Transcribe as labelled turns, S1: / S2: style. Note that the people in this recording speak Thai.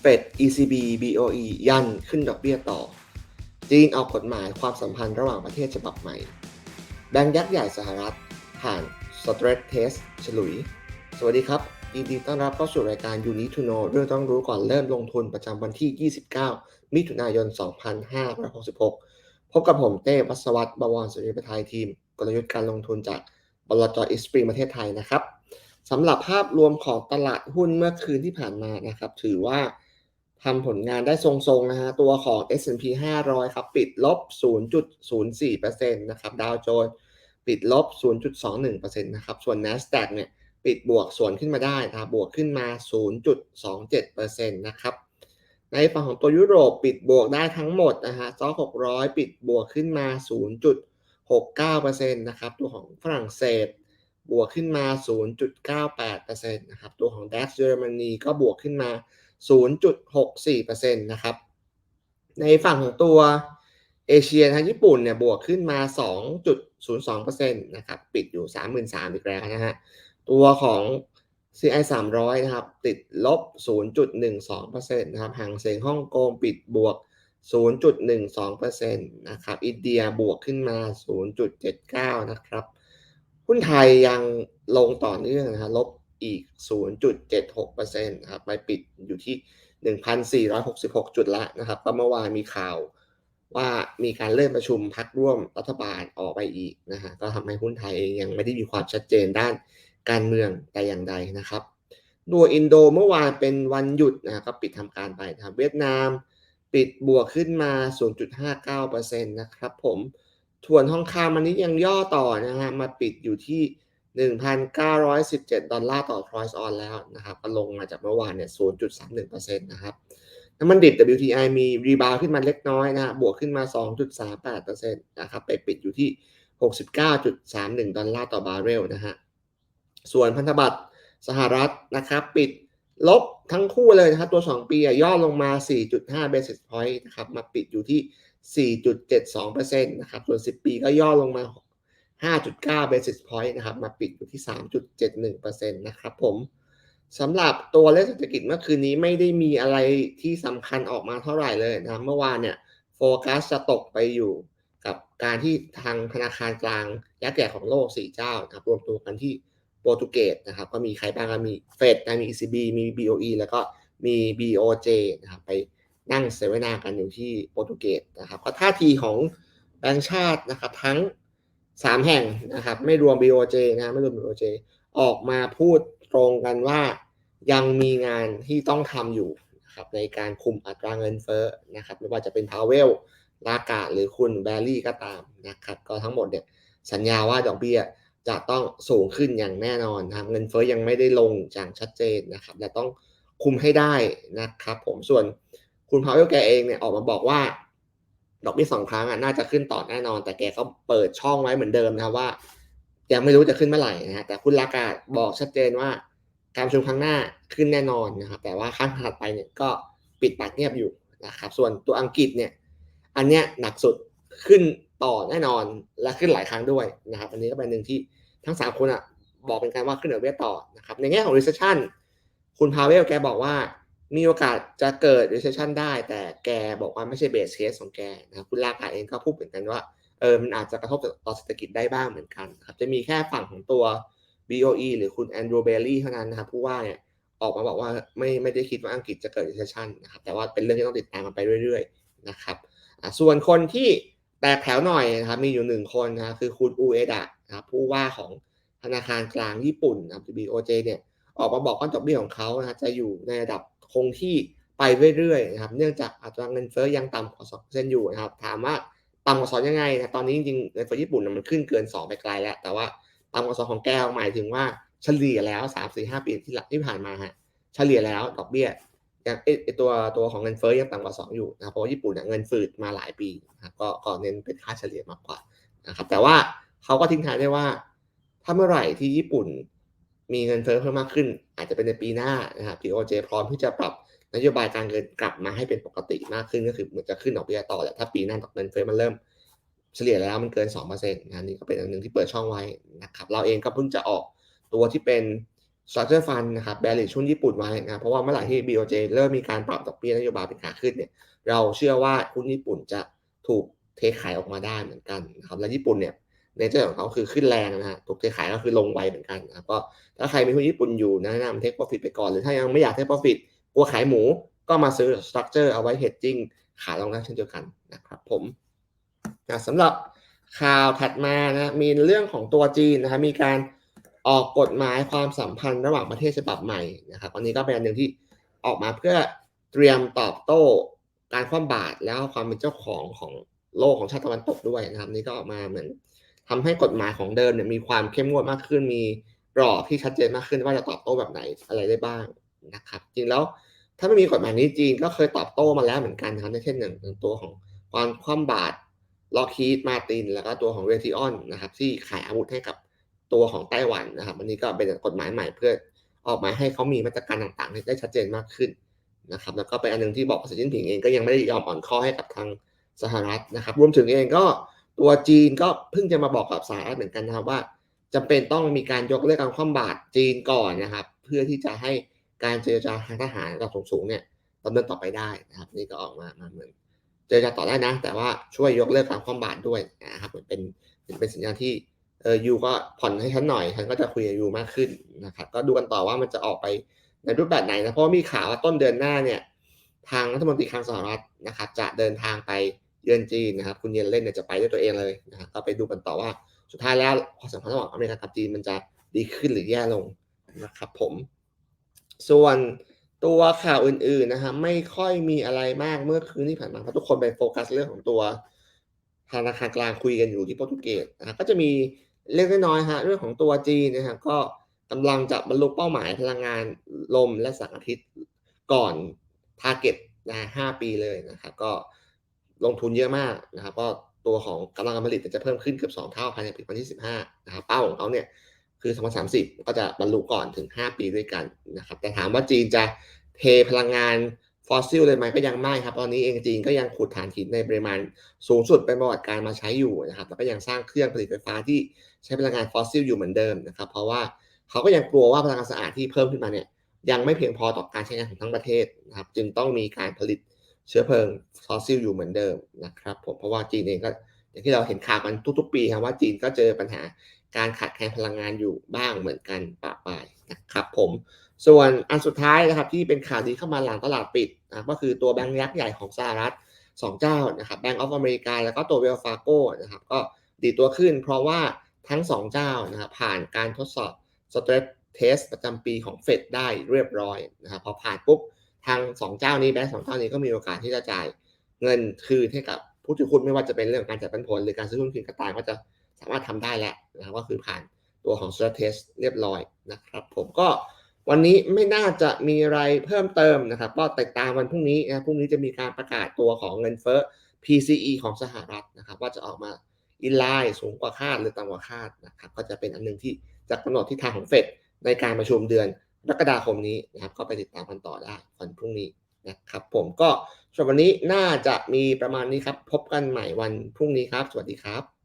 S1: เฟด ECB BOE ยันขึ้นดอกเบี้ยต่อ จีนออกกฎหมายความสัมพันธ์ระหว่างประเทศฉบับใหม่ แบงก์ยักษ์ใหญ่สหรัฐ ผ่าน Stress Test ฉลุย สวัสดีครับยินดีต้อนรับเข้าสู่รายการ You Need to Know เรื่องต้องรู้ก่อนเริ่มลงทุนประจำวันที่ 29 มิถุนายน 2566 พบกับผมเต้วัศวัตรบวรสุริประทายทีม กลยุทธ์การลงทุนจากบลจอิสปริงประเทศไทยนะครับสำหรับภาพรวมของตลาดหุ้นเมื่อคืนที่ผ่านมานะครับ ถือว่า ทำผลงานได้ทรงๆนะฮะตัวของ S&P 500 ครับ ปิดลบ 0.04%นะครับดาวโจนส์ปิดลบ 0.21%นะครับ ส่วน NASDAQ เนี่ยปิดบวกส่วนขึ้นมาได้นะครับบวกขึ้นมา 0.27%นะครับ ในฝั่งของตัวยุโรปปิดบวกได้ทั้งหมดนะฮะซ็อก600 ปิดบวกขึ้นมา 0.69%นะครับ ตัวของฝรั่งเศสบวกขึ้นมา 0.98%นะครับ ตัวของ DAX เยอรมนีก็บวกขึ้นมา 0.64%นะครับ ในฝั่งของตัวเอเชียทางญี่ปุ่นเนี่ยบวกขึ้นมา 2.02%นะครับ ปิดอยู่ 33,000อีกแล้วนะฮะ ตัวของ CI 300 นะครับ ติดลบ 0.12%นะครับห่างเสียงฮ่องกงปิดบวก 0.12%นะครับ อินเดียบวกขึ้นมา 0.79 นะครับ หุ้นไทยยังลงต่อเนื่องนะฮะลบ อีก 0.76%นะครับไปปิดอยู่ที่ 1,466 จุดละนะครับก็เมื่อวานมีข่าวว่ามีการเลื่อนประชุมพักร่วมรัฐบาลออกไปอีกนะฮะก็ทำให้หุ้นไทยเองยังไม่ได้มีความชัดเจนด้านการเมืองแต่อย่างใดนะครับตัวอินโดเมื่อวานเป็นวันหยุดนะก็ปิดทำการไปนะเวียดนามปิดบวกขึ้นมา 0.59%นะครับผมถวนทองคำมันนี้ยังย่อต่อนะฮะมาปิดอยู่ที่ 1,917 ดอลลาร์ต่อทรอยส์ออนแล้วนะครับก็ลงมาจากเมื่อวานเนี่ย 0.31%นะครับน้ำมันดิบ WTI มีรีบาวขึ้นมาเล็กน้อยนะบวกขึ้นมา 2.38%นะครับไปปิดอยู่ที่ 69.31 ดอลลาร์ต่อบาร์เรลนะฮะ ส่วนพันธบัตรสหรัฐนะครับปิดลบทั้งคู่เลยนะครับตัว 2 ปีย่อลงมา 4.5 basis point นะครับมาปิดอยู่ที่ 4.72%นะครับส่วน 10 ปีก็ย่อลงมา 5.9 basis point นะครับ มาปิดอยู่ที่ 3.71%นะครับผมสำหรับตัวเลขเศรษฐกิจเมื่อคืนนี้ไม่ได้มีอะไรที่สำคัญออกมาเท่าไหร่เลยนะเมื่อวานเนี่ยโฟกัสจะตกไปอยู่กับการที่ทางธนาคารกลางยักษ์ใหญ่ของโลก 4 เจ้านะครับรวมตัวกันที่โปรตุเกสนะครับ ก็มีใครบ้างก็มีเฟดมี ECB มี BOE แล้วก็มี BOJ นะครับไปนั่งเสวนากันอยู่ที่โปรตุเกสนะครับก็ท่าทีของแบงก์ชาตินะครับทั้ง 3แห่งนะครับ ไม่รวม BOJ นะไม่รวม BOJ ออกมาพูดตรงกันว่ายังมีงานที่ต้องทำอยู่นะครับในการคุมอัตราเงินเฟ้อนะครับ ไม่ว่าจะเป็นพาวเวลลากาหรือคุณแบรี่ก็ตามนะครับ ก็ทั้งหมดเนี่ยสัญญาว่าดอกเบี้ยจะต้องสูงขึ้นอย่างแน่นอนนะครับเงินเฟ้อยังไม่ได้ลงอย่างชัดเจนนะครับและต้องคุมให้ได้นะครับ ผมส่วนคุณพาวเวลแกเองเนี่ยออกมาบอกว่า ดอกเบี้ยสองครั้งอะน่าจะขึ้นต่อแน่นอน แต่แกก็เปิดช่องไว้เหมือนเดิมนะว่ายังไม่รู้จะขึ้นเมื่อไหร่นะฮะแต่คุณลากาบอกชัดเจนว่า การประชุมครั้งหน้าขึ้นแน่นอนนะครับแต่ว่าครั้งถัดไปเนี่ยก็ปิดปากเงียบอยู่นะครับส่วนตัวอังกฤษเนี่ยอันเนี้ยหนักสุดขึ้นต่อแน่นอนและขึ้นหลายครั้งด้วยนะครับอันนี้ก็เป็นหนึ่งที่ทั้งสามคนอะบอกเป็นการว่าขึ้นดอกเบี้ยต่อนะครับในแง่ของ recession คุณพาเวลแกบอกว่า มีโอกาสจะเกิด recession ได้แต่แกบอกว่าไม่ใช่ base case ของแกนะครับคุณลากาเองก็พูดเหมือนกันว่าเออมันอาจจะกระทบต่อเศรษฐกิจได้บ้างเหมือนกันครับจะมีแค่ฝั่งของตัว BOE หรือคุณแอนดรูเบลลี่เท่านั้นนะครับผู้ว่าเนี่ยออกมาบอกว่าไม่ไม่ได้คิดว่าอังกฤษจะเกิด recession นะครับแต่ว่าเป็นเรื่องที่ต้องติดตามกันไปเรื่อยๆนะครับส่วนคนที่แตกแถวหน่อยนะครับมีอยู่หนึ่งคนนะครับคือคุณอูเอดะนะครับผู้ว่าของธนาคารกลางญี่ปุ่นนะครับ BOJ เนี่ย ออกมาบอกว่าดอกเบี้ยของเขานะจะอยู่ในระดับคงที่ไปเรื่อยๆนะครับเนื่องจากอัตราเงินเฟ้อยังต่ำกว่า2%อยู่นะครับถามว่าต่ำกว่า2ยังไงนะตอนนี้จริงๆเงินเฟ้อญี่ปุ่นมันขึ้นเกิน 2 ไปไกลแล้ว แต่ว่าต่ำกว่า2ของแก้วหมายถึงว่าเฉลี่ยแล้ว3 4 5ปีที่หลังที่ผ่านมาฮะเฉลี่ยแล้วดอกเบี้ยยังไอตัวตัวของเงินเฟ้อยังต่ำกว่า 2 อยู่นะครับเพราะญี่ปุ่นเงินฝืดมาหลายปีนะครับก็ก็เน้นเป็นค่าเฉลี่ยมากกว่านะครับแต่ว่าเขาก็ทิ้งท้ายได้ว่า ถ้าเมื่อไหร่ที่ญี่ปุ่น มีเงินเฟ้อเพิ่มมากขึ้น อาจจะเป็นในปีหน้านะครับ BOJ พร้อมที่จะปรับนโยบายการเงินกลับมาให้เป็นปกติมากขึ้นก็คือเหมือนจะขึ้นดอกเบี้ยต่อแหละถ้าปีหน้าดอกเงินเฟ้อมันเริ่ม เฉลี่ยแล้วมันเกิน2%นะนี่ก็เป็นอันหนึ่งที่เปิดช่องไว้นะครับเราเองก็เพิ่งจะออกตัวที่เป็น structure fund นะครับ bearish หุ้นญี่ปุ่นไว้นะครับเพราะว่าเมื่อไหร่ที่ BOJ เริ่มมีการปรับดอกเบี้ยนโยบายเป็นขาขึ้นเนี่ยเราเชื่อว่าหุ้นญี่ปุ่นจะถูกเทขายออกมาได้เหมือนกันนะครับและญี่ปุ่นเนี่ย เนเจอร์ของเขาคือขึ้นแรงนะฮะถูกเทขายก็คือลงไวเหมือนกันนะครับก็ถ้าใครมีหุ้นญี่ปุ่นอยู่แนะนำเทคโปรฟิตไปก่อนหรือถ้ายังไม่อยากเทคโปรฟิตกลัวขายหมูก็มาซื้อ structure เอาไว้ hedging ขายลงได้เช่นเดียวกันนะครับผมสำหรับข่าวถัดมานะมีเรื่องของตัวจีนนะครับมีการออกกฎหมายความสัมพันธ์ระหว่างประเทศฉบับใหม่นะครับอันนี้ก็เป็นอันหนึ่งที่ออกมาเพื่อเตรียมตอบโต้การคว่ำบาตรแล้วความเป็นเจ้าของของโลกของชาติตะวันตกด้วยนะครับนี่ก็ออกมาเหมือน ทำให้กฎหมายของเดิมเนี่ยมีความเข้มงวดมากขึ้น มีกรอบที่ชัดเจนมากขึ้นว่าจะตอบโต้แบบไหนอะไรได้บ้างนะครับ จริงแล้วถ้าไม่มีกฎหมายนี้จีนก็เคยตอบโต้มาแล้วเหมือนกันครับในเช่นหนึ่งตัวของความคว่ำบาตรล็อกฮีดมาติน แล้วก็ตัวของเรทิออนนะครับที่ขายอาวุธให้กับตัวของไต้หวันนะครับอันนี้ก็เป็นกฎหมายใหม่เพื่อออกมาให้เขามีมาตรการต่างๆ ได้ชัดเจนมากขึ้นนะครับแล้วก็เป็นอันนึงที่บอกสีจิ้นผิงเองก็ยังไม่ได้ยอมอ่อนข้อให้กับทางสหรัฐนะครับ รวมถึงเองก็ ตัวจีนก็เพิ่งจะมาบอกกับสหรัฐเหมือนกันนะครับว่าจำเป็นต้องมีการยกเลิกการคว่ำบาตรจีนก่อนนะครับ เพื่อที่จะให้การเจรจาทางทหารระดับสูงๆเนี่ยดำเนินต่อไปได้นะครับ นี่ก็ออกมามาเหมือนเจรจาต่อได้นะ แต่ว่าช่วยยกเลิกการคว่ำบาตรด้วยนะครับมันเป็นเป็นสัญญาณที่เออยูก็ผ่อนให้ฉันหน่อยฉันก็จะคุยกับยูมากขึ้นนะครับก็ดูกันต่อว่ามันจะออกไปในรูปแบบไหนนะเพราะมีข่าวว่าต้นเดือนหน้าเนี่ยทางรัฐมนตรีคลังสหรัฐนะครับจะเดินทางไป เยือนจีนนะครับ คุณเยนเล่นเนี่ยจะไปด้วยตัวเองเลยนะครับก็ไปดูกันต่อว่า สุดท้ายแล้วความสัมพันธ์ระหว่างอเมริกากับจีนมันจะดีขึ้นหรือแย่ลงนะครับผม ส่วนตัวข่าวอื่นๆนะฮะไม่ค่อยมีอะไรมากเมื่อคืนที่ผ่านมาเพราะทุกคนไปโฟกัสเรื่องของตัวธนาคารกลางคุยกันอยู่ที่โปรตุเกสนะก็จะมีเล็กน้อยฮะเรื่องของตัวจีนนะครับก็กำลังจะบรรลุเป้าหมายพลังงานลมและแสงอาทิตย์ก่อนทาร์เก็ตนะห้าปีเลยนะครับก็ ลงทุนเยอะมากนะครับ ก็ตัวของกำลังการผลิตจะเพิ่มขึ้นเกือบ2เท่าภายในปี2025นะครับเป้าของเขาเนี่ยคือ 2030 ก็จะบรรลุก่อนถึง 5 ปีด้วยกันนะครับ แต่ถามว่าจีนจะเทพลังงานฟอสซิลเลยไหมก็ยังไม่ครับ ตอนนี้เองจีนก็ยังขุดถ่านหินในปริมาณสูงสุดเป็นประวัติการมาใช้อยู่นะครับ แล้วก็ยังสร้างเครื่องผลิตไฟฟ้าที่ใช้พลังงานฟอสซิลอยู่เหมือนเดิมนะครับ เพราะว่าเขาก็ยังกลัวว่าพลังงานสะอาดที่เพิ่มขึ้นมาเนี่ยยังไม่เพียงพอต่อการใช้งานของทั้งประเทศนะครับ จึงต้องมีการผลิต เชื้อเพลิงฟอสซิลอยู่เหมือนเดิมนะครับผมเพราะว่าจีนเองก็อย่างที่เราเห็นข่าวกันทุกๆ ปีครับว่าจีนก็เจอปัญหาการขาดแคลนพลังงานอยู่บ้างเหมือนกันปะปายนะครับผมส่วนอันสุดท้ายนะครับที่เป็นข่าวดีเข้ามาหลังตลาดปิดนะก็คือตัวแบงก์ยักษ์ใหญ่ของสหรัฐ 2 เจ้านะครับแบงก์ออฟอเมริกาแล้วก็ตัวเวลฟาโก้นะครับก็ดีตัวขึ้น เพราะว่าทั้ง 2 เจ้านะครับผ่านการทดสอบสเตรสเทสประจำปีของเฟดได้เรียบร้อยนะครับพอผ่านปุ๊บ ทาง2เจ้านี้แบงก์สองเจ้านี้ก็มีโอกาสที่จะจ่ายเงินคืนให้กับผู้ถือหุ้นไม่ว่าจะเป็นเรื่องการจ่ายปันผล หรือการซื้อหุ้นคืนกระต่ายก็จะสามารถทำได้แล้วนะครับก็คือผ่านตัวของ stress test เรียบร้อยนะครับ ผมก็วันนี้ไม่น่าจะมีอะไรเพิ่มเติมนะครับ ก็ติดตามวันพรุ่งนี้นะพรุ่งนี้จะมีการประกาศตัวของเงินเฟ้อ PCE ของสหรัฐนะครับ ว่าจะออกมาอินไลน์สูงกว่าคาดหรือต่ำกว่าคาดนะครับ ก็จะเป็นอันหนึ่งที่จะกำหนดทิศทางของเฟดในการประชุมเดือน กรกฎาคมนี้นะครับ ก็ไปติดตามกันต่อได้วันพรุ่งนี้นะครับผมก็สำหรับวันนี้น่าจะมีประมาณนี้ครับ พบกันใหม่วันพรุ่งนี้ครับ สวัสดีครับ